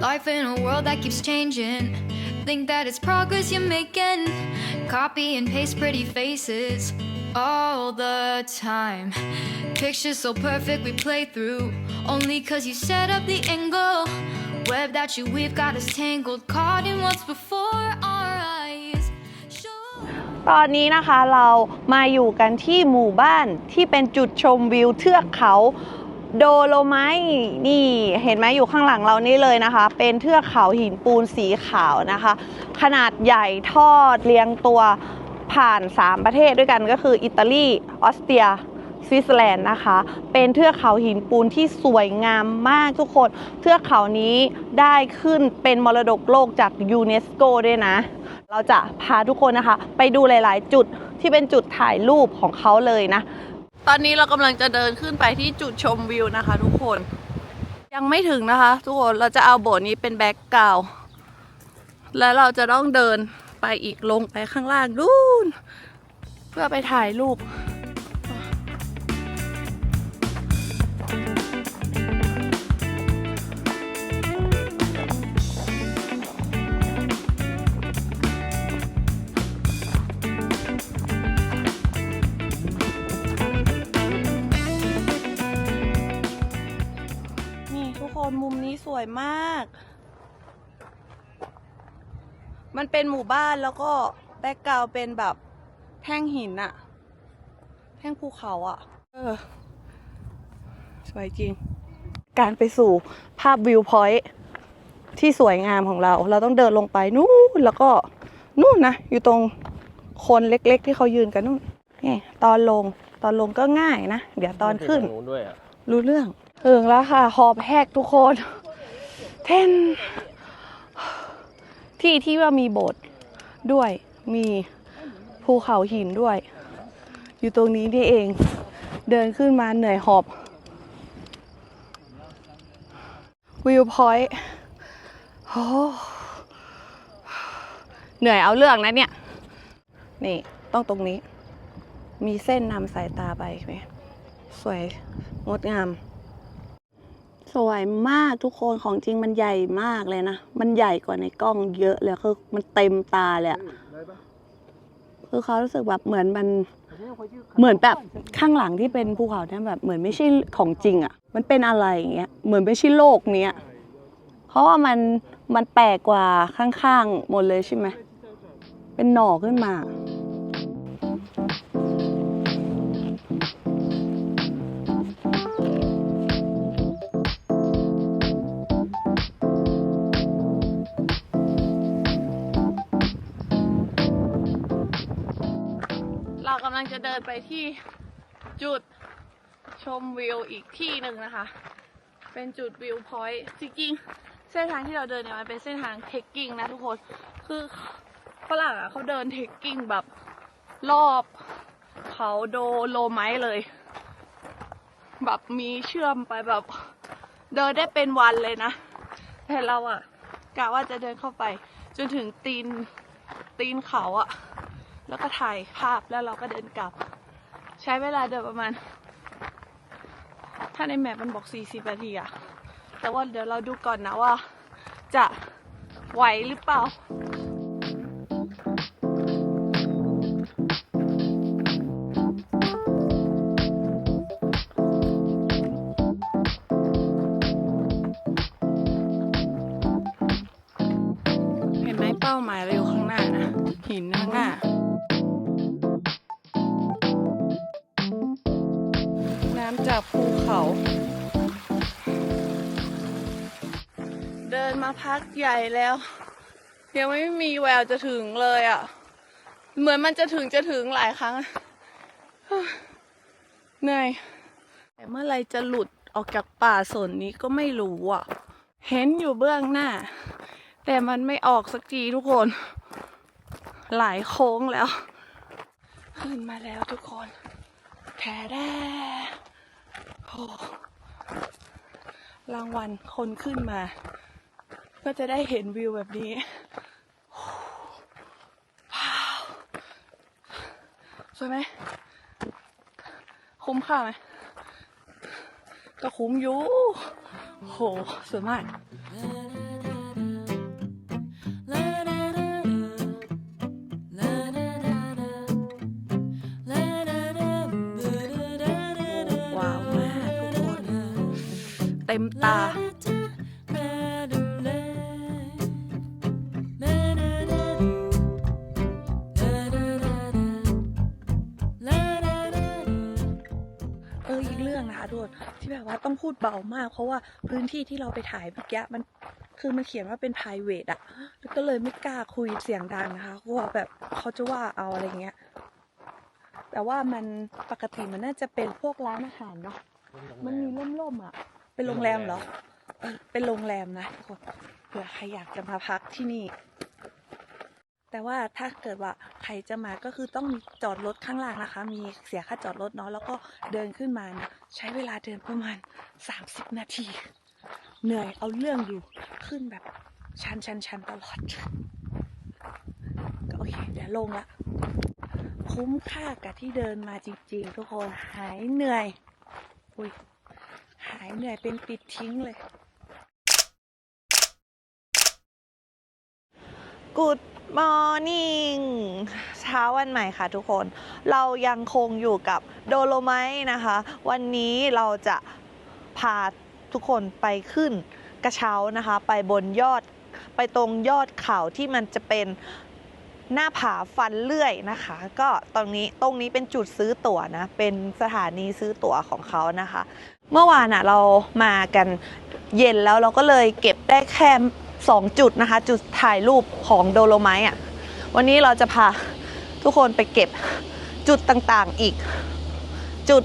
Life in a world that keeps changing. Think that it's progress you're making. Copy and paste pretty faces all the time. Pictures so perfect we play through. Only cause you set up the angle. Web that you weave got us tangled. Caught in what's before our eyes. Show ตอนนี้นะคะเรามาอยู่กันที่หมู่บ้านที่เป็นจุดชมวิวเทือกเขา โดโลไมต์นี่เห็นไหมอยู่ข้างหลังเรานี่เลยนะคะ เป็นเทือกเขาหินปูนสีขาวนะคะ ขนาดใหญ่ทอดเรียงตัวผ่าน 3 ประเทศด้วยกันก็คืออิตาลีออสเตรียสวิตเซอร์แลนด์นะคะ เป็นเทือกเขาหินปูนที่สวยงามมากทุกคน เทือกเขานี้ได้ขึ้นเป็นมรดกโลกจากยูเนสโกด้วยนะ เราจะพาทุกคนนะคะ ไปดูหลาย ๆ จุดที่เป็นจุดถ่ายรูปของเขาเลยนะ ตอนนี้เรากำลังจะเดินขึ้นไปที่จุดชมวิวนะคะ ทุกคน ยังไม่ถึงนะคะ ทุกคนเราจะเอาโบสถ์นี้เป็นแบ็กกราวแล้วเราจะต้องเดินไปอีกลงไปข้างล่างนู่นเพื่อไปถ่ายรูป วยมาก มันเป็นหมู่บ้านแล้วก็แบ็กกราวด์เป็นแบบแท่งหินอะแท่งภูเขาอะเออ สวยจริง การไปสู่ภาพวิวพอยท์ที่สวยงามของเรา เราต้องเดินลงไปนู่นแล้วก็นู่นนะ อยู่ตรงคนเล็กๆ ที่เขายืนกันนู่นนี่ตอนลงตอนลงก็ง่ายนะ เดี๋ยวตอนขึ้นนู้นด้วยอะรู้เรื่อง ถึงแล้วค่ะหอบแหกทุกคน เทนที่ที่ว่ามีโบสถ์ด้วยมีภูเขาหินด้วย อยู่ตรงนี้นี่เอง เดินขึ้นมาเหนื่อยหอบ วิวพอยต์โอ้เหนื่อยเอาเรื่องนะเนี่ย นี่ต้องตรงนี้ มีเส้นนำสายตาไปไหมสวยงดงาม สวยมากทุกคนของจริงมันใหญ่มากเลยนะ มันใหญ่กว่าในกล้องเยอะเลยคือมันเต็มตาเลยอะคือเขารู้สึกแบบเหมือนมันเหมือนแบบข้างหลังที่เป็นภูเขาเนี่ยแบบเหมือนไม่ใช่ของจริงอะมันเป็นอะไรอย่างเงี้ยเหมือนไม่ใช่โลกเนี้ยเพราะว่ามันมันแปลกกว่าข้างๆหมดเลยใช่ไหมเป็นหน่อขึ้นมาเรา ที่จุดชมวิวอีกที่หนึ่งนะคะ เป็นจุดวิวพอยต์จริงๆเส้นทางที่เราเดินเนี่ยมันเป็นเส้นทางเทคกิ้งนะทุกคน คือฝรั่งอะเขาเดินเทคกิ้งแบบรอบเขาโดโลไมท์เลย แบบมีเชื่อมไปแบบเดินได้เป็นวันเลยนะ แต่เราอะกะว่าจะเดินเข้าไป จนถึงตีนตีนเขาอะ แล้วก็ถ่ายภาพแล้วเราก็เดินกลับ ใช้เวลาเดินประมาณ ถ้าในแมปมันบอก 40 นาทีอะแต่ว่าเดี๋ยวเราดูก่อนนะว่า จะไหวหรือเปล่าเห็นไหมเป้าหมายเราอยู่ข้างหน้านะ หินข้างหน้า จากภูเขา เดินมาพักใหญ่แล้ว ยังไม่มีแววจะถึงเลยอะ่ะ เหมือนมันจะถึงจะถึงหลายครั้งเหนื่อยแต่เมื่อไรจะหลุดออกจากป่าสนนี้ก็ไม่รู้อะ เห็นอยู่เบื้องหน้า แต่มันไม่ออกสักทีทุกคน หลายโค้งแล้ว ขึ้นมาแล้วทุกคนแท้แด้ รางวัลคนขึ้นมา ก็จะได้เห็นวิวแบบนี้ว้าวสวยไหมคุ้มค่าไหมก็คุ้มอยู่โหสวยมาก ตา เอออีกเรื่องนะคะทุกคนที่แบบว่าต้องพูดเบามาก เพราะว่าพื้นที่ที่เราไปถ่ายเมื่อกี้มันคือมันเขียนว่าเป็น p r i v a t อะแล้วก็เลยไม่กล้าคุยเสียงดังนะคะกลัวแบบเขาจะว่าเอาอะไรเงี้ย แต่ว่ามันปกติมันน่าจะเป็นพวกร้านอาหารเนาะมันมีร่มๆอะ เป็นโรงแรมเหรอเออเป็นโรงแรมนะทุกคนเผื่อใครอยากจะมาพักที่นี่ แต่ว่าถ้าเกิดว่าใครจะมาก็คือต้องมีจอดรถข้างล่างนะคะ มีเสียค่าจอดรถเนาะแล้วก็เดินขึ้นมานะใช้เวลาเดินประมาณ 30 นาที เหนื่อยเอาเรื่องอยู่ขึ้นแบบชันชันชันตลอดก็โอเคเดี๋ยวลงละคุ้มค่ากับที่เดินมาจริง ๆ ทุกคนหายเหนื่อย อุ้ย หายเหนื่อยเป็นปิดทิ้งเลย Good morning เช้าวันใหม่ค่ะทุกคน เรายังคงอยู่กับโดโลไมนะคะ วันนี้เราจะพาทุกคนไปขึ้นกระเช้านะคะ ไปบนยอดไปตรงยอดเขาที่มันจะเป็นหน้าผาฟันเลื่อยนะคะ ก็ตรงนี้ตรงนี้เป็นจุดซื้อตั๋วนะ เป็นสถานีซื้อตั๋วของเขานะคะ เมื่อวานอะเรามากันเย็นแล้วเราก็เลยเก็บได้แค่ 2 จุดนะคะ จุดถ่ายรูปของโดโลไมต์อะวันนี้เราจะพาทุกคนไปเก็บจุดต่างๆอีก จุด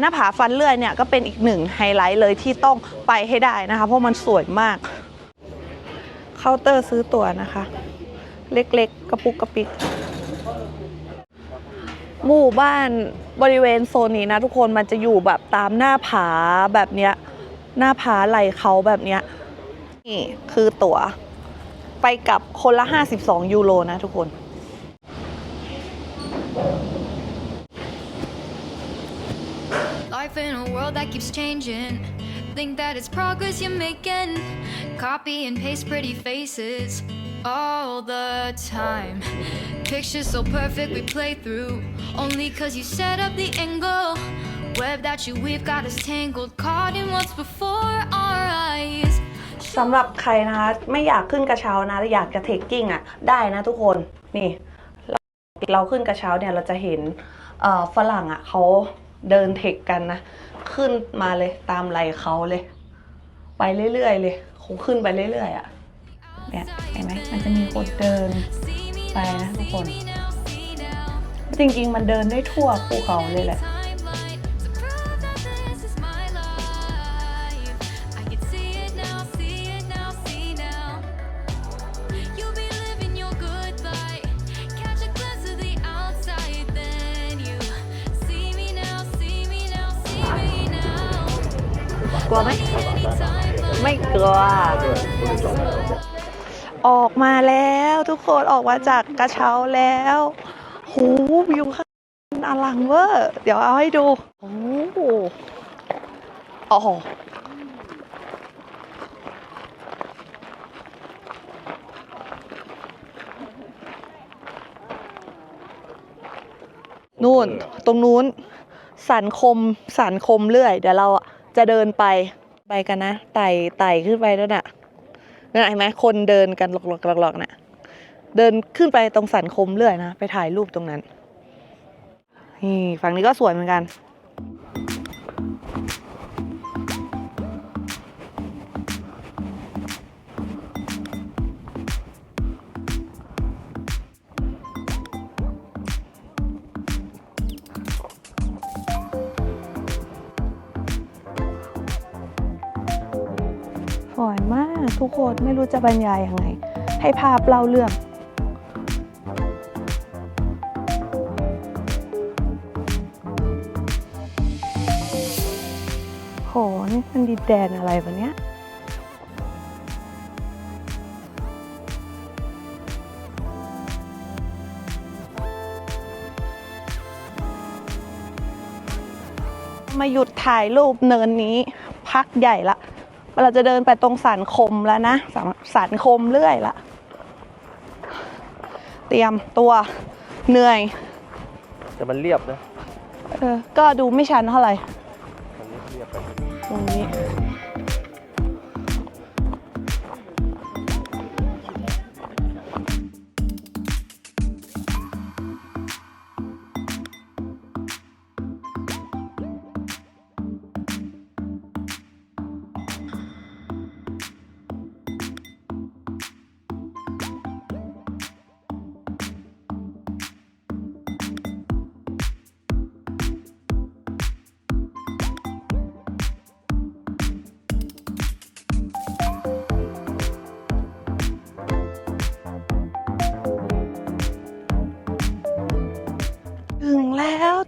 หน้าผาฟันเลื่อยเนี่ยก็เป็นอีกหนึ่งไฮไลท์เลยที่ต้องไปให้ได้นะคะ เพราะมันสวยมาก เคาน์เตอร์ซื้อตั๋วนะคะ เล็กๆ กระปุกกระปิก หมู่บ้านบริเวณโซนนี้นะทุกคนมันจะอยู่แบบตามหน้าผาแบบเนี้ยหน้าผาไหลเขาแบบเนี้ยนี่คือตั๋วไปกับคนละ 52 ยูโรนะทุกคน Life in a world that keeps changing. Think that it's progress you're making. Copy and paste pretty faces all the time. Picture so perfect we play through. Only cause you set up the angle. Web that you we've got us tangled. Caught in what's before our eyes. สำหรับใครนะคะไม่อยากขึ้นกระเช้านะอยากจะเทคกิ้งอะได้นะทุกคนนี่เราเราขึ้นกระเช้าเนี่ยเราจะเห็นเอ่อฝรั่งอะเขาเดินเทคกันนะ ขึ้นมาเลยตามไหลเขาเลย ไปเรื่อยๆเลยคงขึ้นไปเรื่อยๆอะเนี่ยเห็นไหมมันจะมีคนเดิน See ไปนะทุกคน see now, see now. จริงๆ มันเดินได้ทั่วภูเขาเลยแหละ timeline to prove that this is my life. I can see it now, see it now, see now. You'll be living your good life. Catch a glimpse of the outside, then you see me now, see me now, see me now. กลัวไหม Anytime, ไม่กลัว ออกมาแล้วทุกคนออกมาจากกระเช้าแล้วหูวิวข้างอลังเวอร์เดี๋ยวเอาให้ดูโอ้โหอ๋อนู่นตรงนู้นสันคมสันคมเรื่อย เดี๋ยวเราจะเดินไปไปกันนะไต่ไต่ขึ้นไปแล้วนะนั่น เห็นไหมคนเดินกันหลอกๆๆๆนะ่ะเดินขึ้นไปตรงสันคมเรื่อยนะ ไปถ่ายรูปตรงนั้นนี่ฝั่งนี้ก็สวยเหมือนกัน สวยมากทุกคนไม่รู้จะบรรยายยังไง ให้ภาพเล่าเรื่องโหนี่มันดินแดนอะไรวะเนี้ยมาหยุดถ่ายรูปเนินนี้ พักใหญ่ละ เราจะเดินไปตรงสันคมแล้วนะสันสันคมเรื่อยละเตรียมตัวเหนื่อย แต่มันเรียบนะ เออ ก็ดูไม่ชันเท่าไหร่ มันเรียบๆไปตรงนี้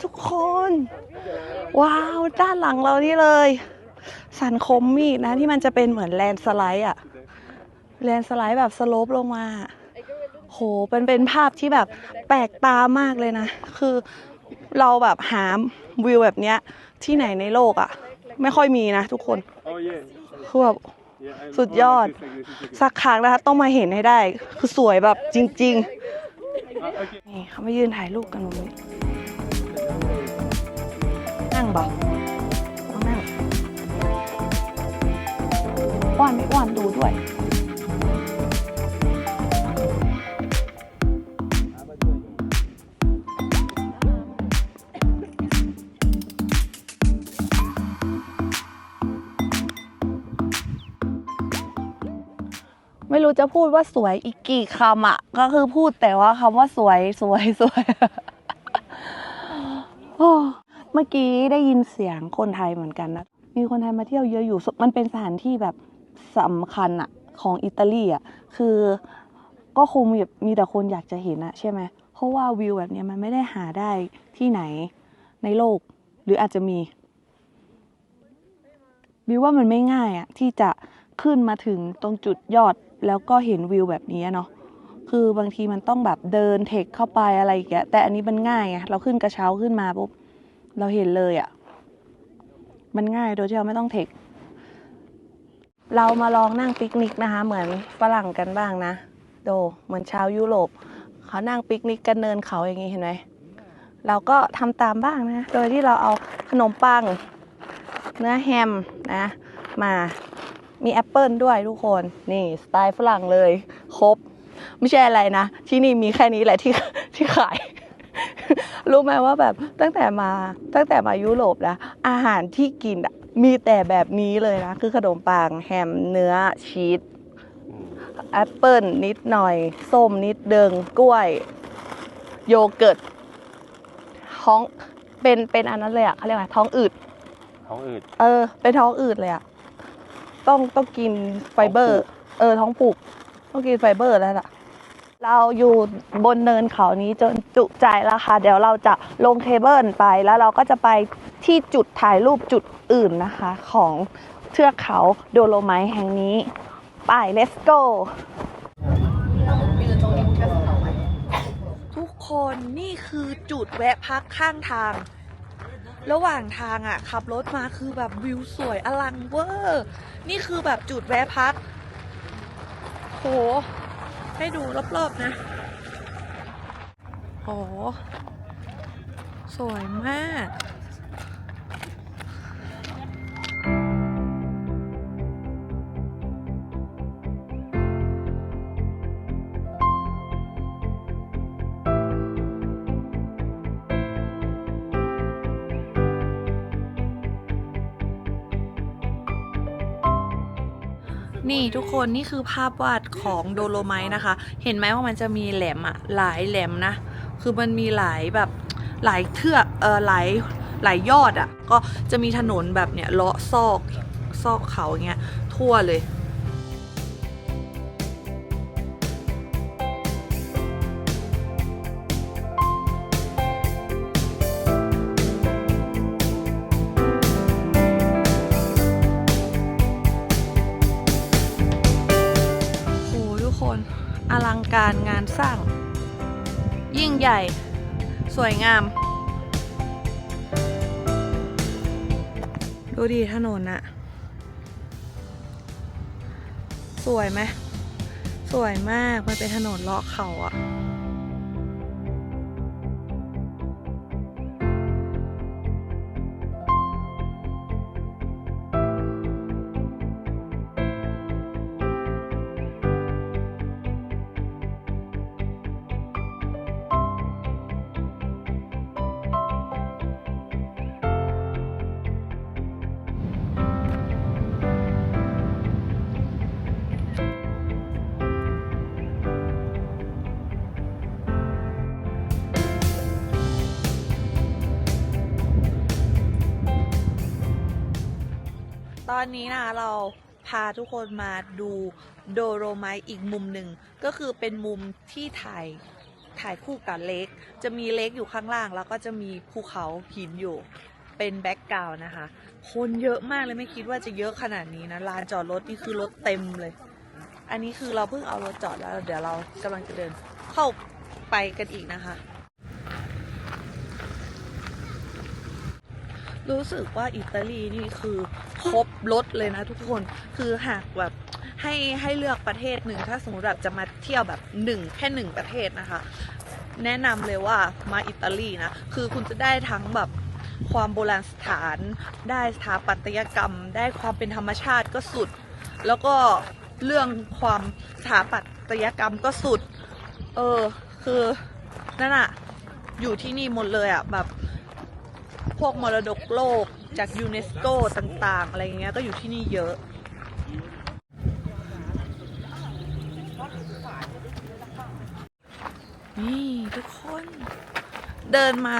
ทุกคน ว้าว ด้านหลังเรานี่เลย สันคมมีดนะที่มันจะเป็นเหมือนแลนสไลด์อะแลนสไลด์แบบสโลปลงมา โหเป็นเป็นภาพที่แบบแปลกตามากเลยนะ คือเราแบบหาวิวแบบเนี้ย ที่ไหนในโลกอะไม่ค่อยมีนะทุกคนคือแบบสุดยอด สักครั้งนะคะต้องมาเห็นให้ได้ คือสวยแบบจริง ๆ นี่เขามายืนถ่ายรูปกันตรงนี้ นั่งบอกต้องนั่งอ้วนไม่อ้วนดูด้วยไม่รู้จะพูดว่าสวยอีกกี่คำอะ ก็คือพูดแต่ว่าคำว่าสวยสวยสวย โอ้ เมื่อกี้ได้ยินเสียงคนไทยเหมือนกันนะ มีคนไทยมาเที่ยวเยอะอยู่ มันเป็นสถานที่แบบสำคัญอะของอิตาลีอะคือก็คงมีมีแต่คนอยากจะเห็นอะใช่ไหม เพราะว่าวิวแบบนี้มันไม่ได้หาได้ที่ไหนในโลก หรืออาจจะมีวิวว่ามันไม่ง่ายอะที่จะขึ้นมาถึงตรงจุดยอดแล้วก็เห็นวิวแบบนี้เนาะคือบางทีมันต้องแบบเดินเทคเข้าไปอะไรอย่างเงี้ยแต่อันนี้มันง่ายไงเราขึ้นกระเช้าขึ้นมาปุ๊บ เราเห็นเลยอะ่ะ มันง่ายโดยที่เราไม่ต้องเทค เรามาลองนั่งปิกนิกนะคะ เหมือนฝรั่งกันบ้างนะ โด เหมือนชาวยุโรปเขานั่งปิกนิกกันเนินเขาอย่างนี้เห็นไหมเราก็ทำตามบ้างนะ โดยที่เราเอาขนมปัง เนื้อแฮมนะ มามีแอปเปิลด้วยทุกคน นี่สไตล์ฝรั่งเลย ครบ ไม่ใช่อะไรนะ ที่นี่มีแค่นี้แหละที่ที่ขาย รู้ไหมว่าแบบตั้งแต่มาตั้งแต่มายุโรปนะอาหารที่กินอะมีแต่แบบนี้เลยนะ คือขนมปังแฮมเนื้อชีสแอปเปิลนิดหน่อย ส้มนิดเดิงกล้วย โยเกิร์ตท้องเป็นเป็นอันนั้นเลยอะเขาเรียกว่าท้องอืด ท้องอืด เออ เป็นท้องอืดเลยอะต้องต้องกินไฟเบอร์ เออ ท้องผูก ต้องกินไฟเบอร์แล้วล่ะ เราอยู่บนเนินเขานี้จนจุใจแล้วค่ะ เดี๋ยวเราจะลงเคเบิลไปแล้วเราก็จะไปที่จุดถ่ายรูปจุดอื่นนะคะ ของเทือกเขาโดโลไมท์แห่งนี้ ไป let's go ทุกคนนี่คือจุดแวะพักข้างทาง ระหว่างทางอะ ขับรถมาคือแบบวิวสวยอลังเวอร์ นี่คือแบบจุดแวะพักโห ให้ดูรอบๆนะโหสวยมาก นี่ทุกคนนี่คือภาพวาดของโดโลไมท์นะคะ เห็นไหมว่ามันจะมีแหลมอะหลายแหลมนะ คือมันมีหลายแบบหลายเทือกเออหลายหลายยอดอะก็จะมีถนนแบบเนี้ยเลาะซอกซอกเขาอย่างเงี้ยทั่วเลย ใหญ่ สวยงาม ดูดีถนนอะสวยไหม สวยมาก มันเป็นถนนเลาะเขาอะ อนนี้นะเราพาทุกคนมาดูโดโรไมอีกมุมหนึ่ง ก็คือเป็นมุมที่ถ่ายถ่ายคู่กับเลคจะมีเลคอยู่ข้างล่าง แล้วก็จะมีภูเขาหินอยู่เป็นแบ็กกราวน์นะคะ คนเยอะมากเลยไม่คิดว่าจะเยอะขนาดนี้นะลานจอดรถนี่คือรถเต็มเลย อันนี้คือเราเพิ่งเอารถจอดแล้ว เดี๋ยวเรากำลังจะเดินเข้าไปกันอีกนะคะ รู้สึกว่าอิตาลีนี่คือครบรถเลยนะทุกคนคือหากแบบให้ให้เลือกประเทศหนึ่งถ้าสมมติแบบจะมาเที่ยวแบบหนึ่งแค่หนึ่งประเทศนะคะ แนะนำเลยว่ามาอิตาลีนะคือคุณจะได้ทั้งแบบความโบราณสถานได้สถาปัตยกรรม ได้ความเป็นธรรมชาติก็สุด แล้วก็เรื่องความสถาปัตยกรรมก็สุด เออ คือ นั่นอะอยู่ที่นี่หมดเลยอะแบบ พวกมรดกโลกจากยูเนสโกต่างๆ อะไรอย่างเงี้ยก็อยู่ที่นี่เยอะ นี่ทุกคน เดินมา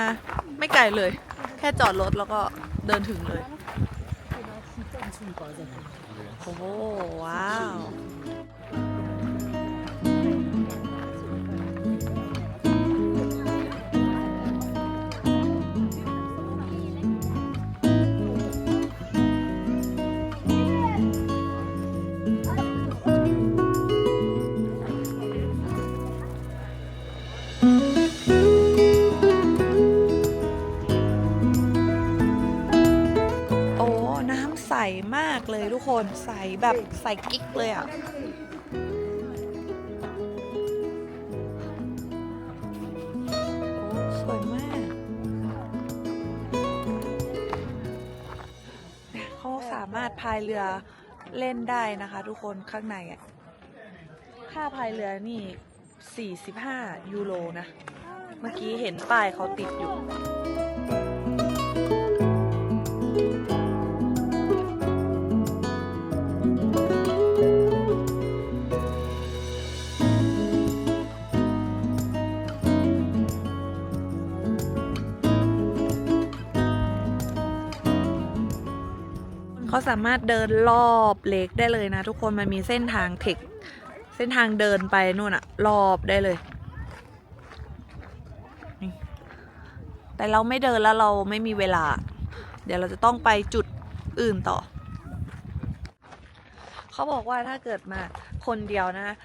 ไม่ไกลเลย แค่จอดรถแล้วก็เดินถึงเลย โอ้โหว้าว คนใสแบบใสกิ๊กเลยอะ่ะสวยมากเนี่ยเขาสามารถพายเรือเล่นได้นะคะทุกคนข้างในอะ่ะค่าพายเรือนี่ 45 ยูโรนะ เมื่อกี้เห็นป้ายเขาติดอยู่ สามารถเดินรอบเลกได้เลยนะ ทุกคนมันมีเส้นทางเทคเส้นทางเดินไปนู่นอะรอบได้เลย แต่เราไม่เดินแล้วเราไม่มีเวลา เดี๋ยวเราจะต้องไปจุดอื่นต่อ เขาบอกว่าถ้าเกิดมาคนเดียวนะ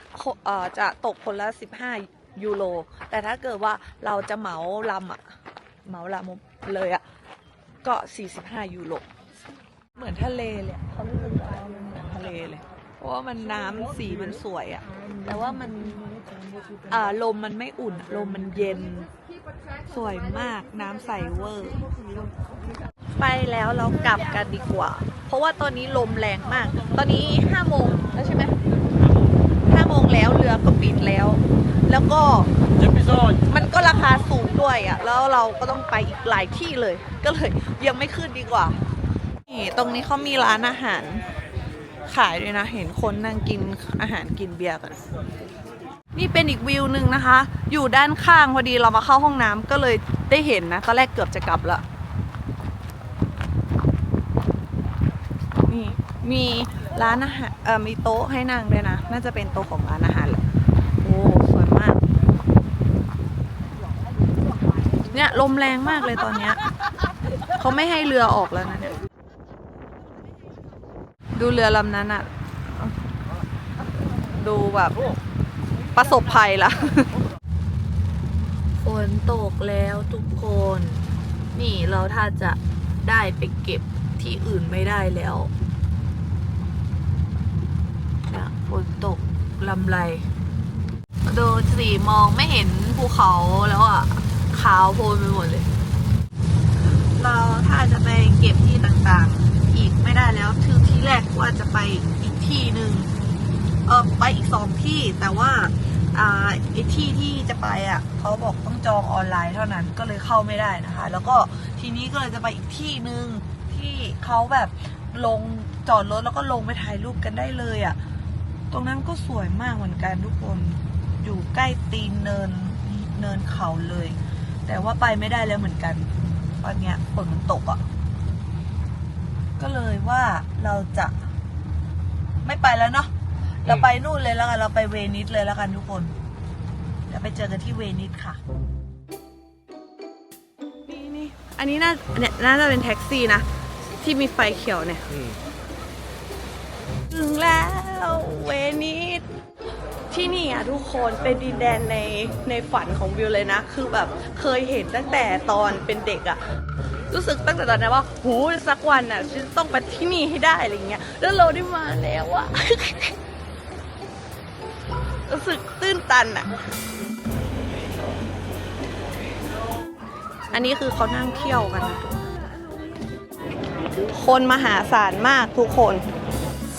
จะตกคนละ 15 ยูโร แต่ถ้าเกิดว่าเราจะเหมาลำอะเหมาลำเลยอะก็ 45 ยูโร เหมือนทะเลเลยเขารู้สึกว่ามันเหมือนทะเลเลย เพราะว่ามันน้ำสีมันสวยอะแต่ว่ามันอ่าลมมันไม่อุ่นอะลมมันเย็น สวยมากน้ำใสเวอร์ ไปแล้วเรากลับกันดีกว่า เพราะว่าตอนนี้ลมแรงมาก ตอนนี้ห้าโมงแล้วใช่ไหมห้าโมงแล้วเรือก็ปิดแล้ว แล้วก็ มันก็ราคาสูงด้วยอะ่ะ แล้วเราก็ต้องไปอีกหลายที่เลย ก็เลยยังไม่ขึ้นดีกว่า ตรงนี้เขามีร้านอาหาร ขายด้วยนะ เห็นคนนั่งกินอาหารกินเบียร์กัน นี่เป็นอีกวิวหนึ่งนะคะ อยู่ด้านข้างพอดีเรามาเข้าห้องน้ำก็เลยได้เห็นนะ ตอนแรกเกือบจะกลับละนี่มีร้านอาหารเออมีโต๊ะให้นั่งด้วยนะ น่าจะเป็นโต๊ะของร้านอาหารแหละโอ้สวยมาก เนี่ยลมแรงมากเลยตอนเนี้ยเขาไม่ให้เรือออกแล้วนะเนี่ย ดูเรือลำนั้นอะดูแบบประสบภัยละฝนตกแล้วทุกคน นี่เราถ้าจะได้ไปเก็บที่อื่นไม่ได้แล้วเนี่ยฝนตกลำไรดูสีมองไม่เห็นภูเขาแล้วอะ ขาวโพลนไปหมดเลย เราถ้าจะไปเก็บที่ต่างๆ อีกไม่ได้แล้วคือ ที่แรกว่าจะไปอีกที่หนึ่งเออไปอีกสองที่แต่ว่าอ่าไอที่ที่จะไปอะเขาบอกต้องจองออนไลน์เท่านั้นก็เลยเข้าไม่ได้นะคะ แล้วก็ทีนี้ก็เลยจะไปอีกที่หนึ่งที่เขาแบบลงจอดรถแล้วก็ลงไปถ่ายรูปกันได้เลยอะ ตรงนั้นก็สวยมากเหมือนกันทุกคน อยู่ใกล้ตีนเนินเนินเขาเลย แต่ว่าไปไม่ได้แล้วเหมือนกันตอนเนี้ยฝนมันตกอะ ก็เลยว่าเราจะไม่ไปแล้วเนาะเราไปนู่นเลยแล้วกันเราไปเวนิสเลยแล้วกันทุกคนเดี๋ยวไปเจอกันที่เวนิสค่ะนี่นี่อันนี้น่าเนี่ยน่าจะเป็นแท็กซี่นะที่มีไฟเขียวเนี่ยอืมถึงแล้วเวนิสที่นี่อะทุกคนเป็นดินแดนในในฝันของวิวเลยนะ คือแบบเคยเห็นตั้งแต่ตอนเป็นเด็กอะ รู้สึกตั้งแต่ตอนนั้นว่าหูสักวันอะฉันต้องไปที่นี่ให้ได้อะไรเงี้ยแล้วเราได้มาแล้วอะรู้สึกตื้นตันอะอันนี้คือเขานั่งเที่ยวกันนะคนมหาศาลมากทุกคน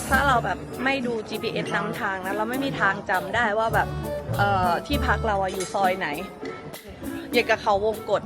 ถ้าเราแบบไม่ดู GPS นำทางนะเราไม่มีทางจำได้ว่าแบบเอ่อที่พักเราอะอยู่ซอยไหนอย่างกับเขาวงกฏ